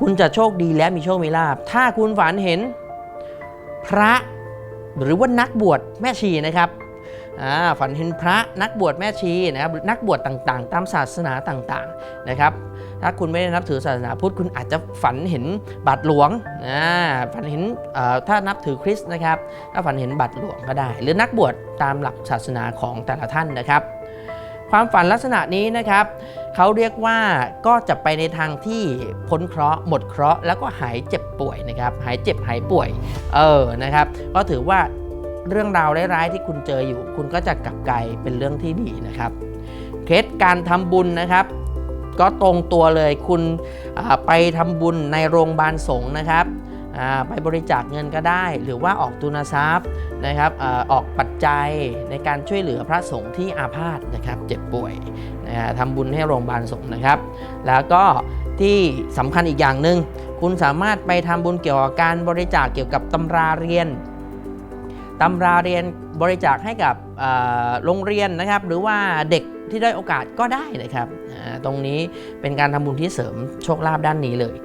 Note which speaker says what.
Speaker 1: คุณจะโชคดีและมีโชคมีลาภถ้าคุณฝันเห็นพระหรือว่านักบวชแม่ชีนะครับฝันเห็นพระนักบวชแม่ชีนะครับนักบวชต่างๆ ตามศาสนาต่างๆนะครับถ้าคุณไม่ได้นับถือศาสนาพุทธคุณอาจจะฝันเห็นบาทหลวงอ่าฝันเห็นถ้านับถือคริสต์นะครับถ้าฝันเห็นบาทหลวงก็ได้ หรือนักบวชตามหลักศาสนาของแต่ละท่านนะครับ ความฝันลักษณะนี้นะครับเขาเรียกว่าก็จะไปในทางที่พ้นเคราะห์หมดเคราะห์แล้วก็หายเจ็บป่วยนะครับหายเจ็บหายป่วยเออนะครับก็ถือว่าเรื่องราวร้ายๆที่คุณเจออยู่ คุณก็จะกลับกลายเป็นเรื่องที่ดีนะครับเคล็ดการทำบุญนะครับ ก็ตรงตัวเลยคุณไปทำบุญในโรงพยาบาลสงฆ์นะครับ ไปบริจาคเงินก็ได้ หรือว่าออกทุนทรัพย์นะครับอออกปัจจัยในการช่วยเหลือพระสงฆ์ที่อาพาธนะครับเจ็บป่วยนะทำบุญให้โรงพยาบาลสงฆ์นะครับ แล้วก็ที่สำคัญอีกอย่างหนึ่งคุณสามารถไปทำบุญเกี่ยวกับการบริจาคเกี่ยวกับตำราเรียนตำราเรียนบริจาคให้กับโรงเรียนนะครับ หรือว่าเด็กที่ได้โอกาสก็ได้นะครับ ตรงนี้เป็นการทำบุญที่เสริมโชคลาภด้านนี้เลย